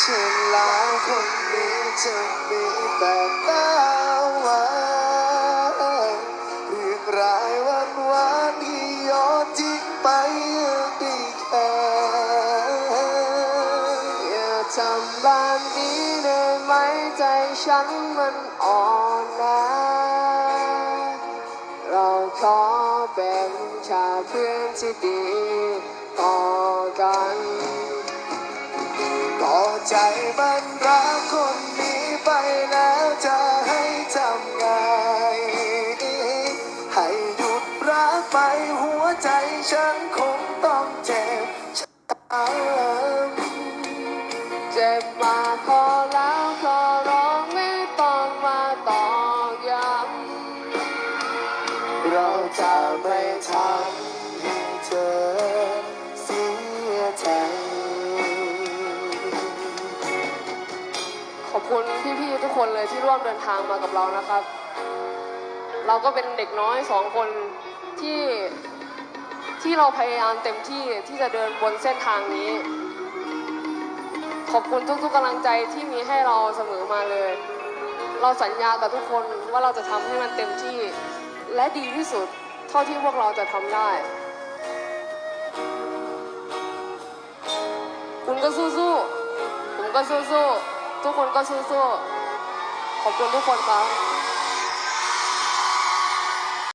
ฉันแล้วคนนี้จะมีแบบตาหวานเรียกรายวันวานที่ยอดทิ้งไปยังดีแค่อย่าทำแบบนี้ได้ไหมใจฉันมันอ่อนแอเราขอเป็นชาเพื่อนที่ดีต่อกัน ใจมันรักคนนี้ไปแล้วจะให้ทำไง ให้หยุดรักไปหัวใจฉันคงต้องเจ็บช้ำเจ็บมาขอแล้วขอร้องไม่ต้องมาตอกย้ำเราจะไม่ทำ อบคุณพี่ๆทุกคนเลยที่ร่วมเดินทางมากับเรานะครับ เราก็เป็นเด็กน้อยสองคนที่ที่เราพยายามเต็มที่ที่จะเดินบนเส้นทางนี้ ขอบคุณทุกๆกำลังใจที่มีให้เราเสมอมาเลย เราสัญญากับทุกคนว่าเราจะทำให้มันเต็มที่ และดีที่สุดเท่าที่พวกเราจะทำได้ คุณก็สู้ๆผมก็สู้ๆ ทุกคนก็สู้ๆขอบคุณทุกคนครับ